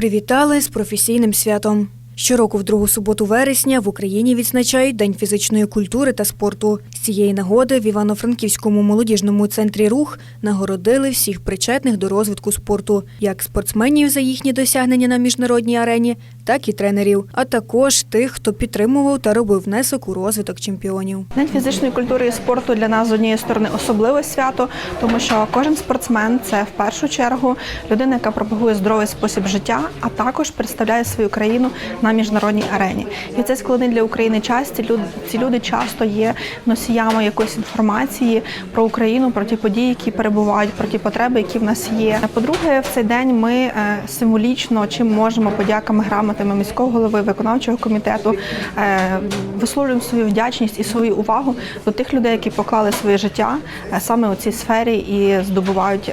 Привітали з професійним святом. Щороку в другу суботу вересня в Україні відзначають День фізичної культури та спорту. З цієї нагоди в Івано-Франківському молодіжному центрі рух нагородили всіх причетних до розвитку спорту, як спортсменів за їхні досягнення на міжнародній арені, так і тренерів, а також тих, хто підтримував та робив внесок у розвиток чемпіонів. День фізичної культури і спорту для нас з однієї сторони особливе свято, тому що кожен спортсмен це в першу чергу людина, яка пропагує здоровий спосіб життя, а також представляє свою країну на міжнародній арені. І в цей складний для України час ці люди, ці люди часто є носіями якоїсь інформації про Україну, про ті події, які перебувають, про ті потреби, які в нас є. По-друге, в цей день ми е, символічно чим можемо подяками грамотами міського голови, виконавчого комітету е, висловлюємо свою вдячність і свою увагу до тих людей, які поклали своє життя е, саме у цій сфері і здобувають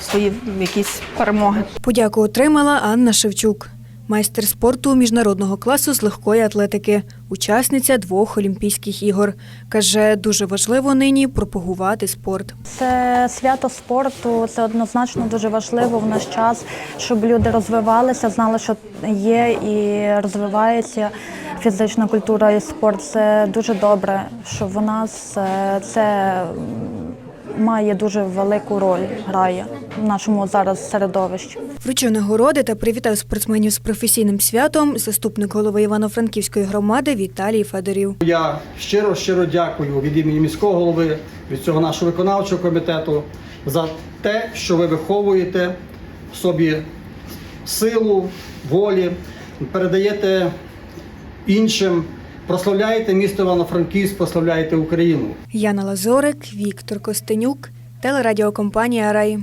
свої якісь перемоги. Подяку отримала Анна Шевчук, майстер спорту міжнародного класу з легкої атлетики, учасниця двох Олімпійських ігор. Каже, дуже важливо нині пропагувати спорт. Це свято спорту, це однозначно дуже важливо в наш час, щоб люди розвивалися, знали, що є і розвивається фізична культура і спорт. Це дуже добре, що в нас е, це має дуже велику роль грає в нашому зараз середовищі. Вручив нагороди та привітав спортсменів з професійним святом заступник голови Івано-Франківської громади Віталій Федорів. Я щиро щиро дякую від імені міського голови, від цього нашого виконавчого комітету за те, що ви виховуєте в собі силу, волі, передаєте іншим, прославляєте місто Івано-Франківськ, прославляєте Україну. Яна Лазорик, Віктор Костенюк, телерадіокомпанія Рай.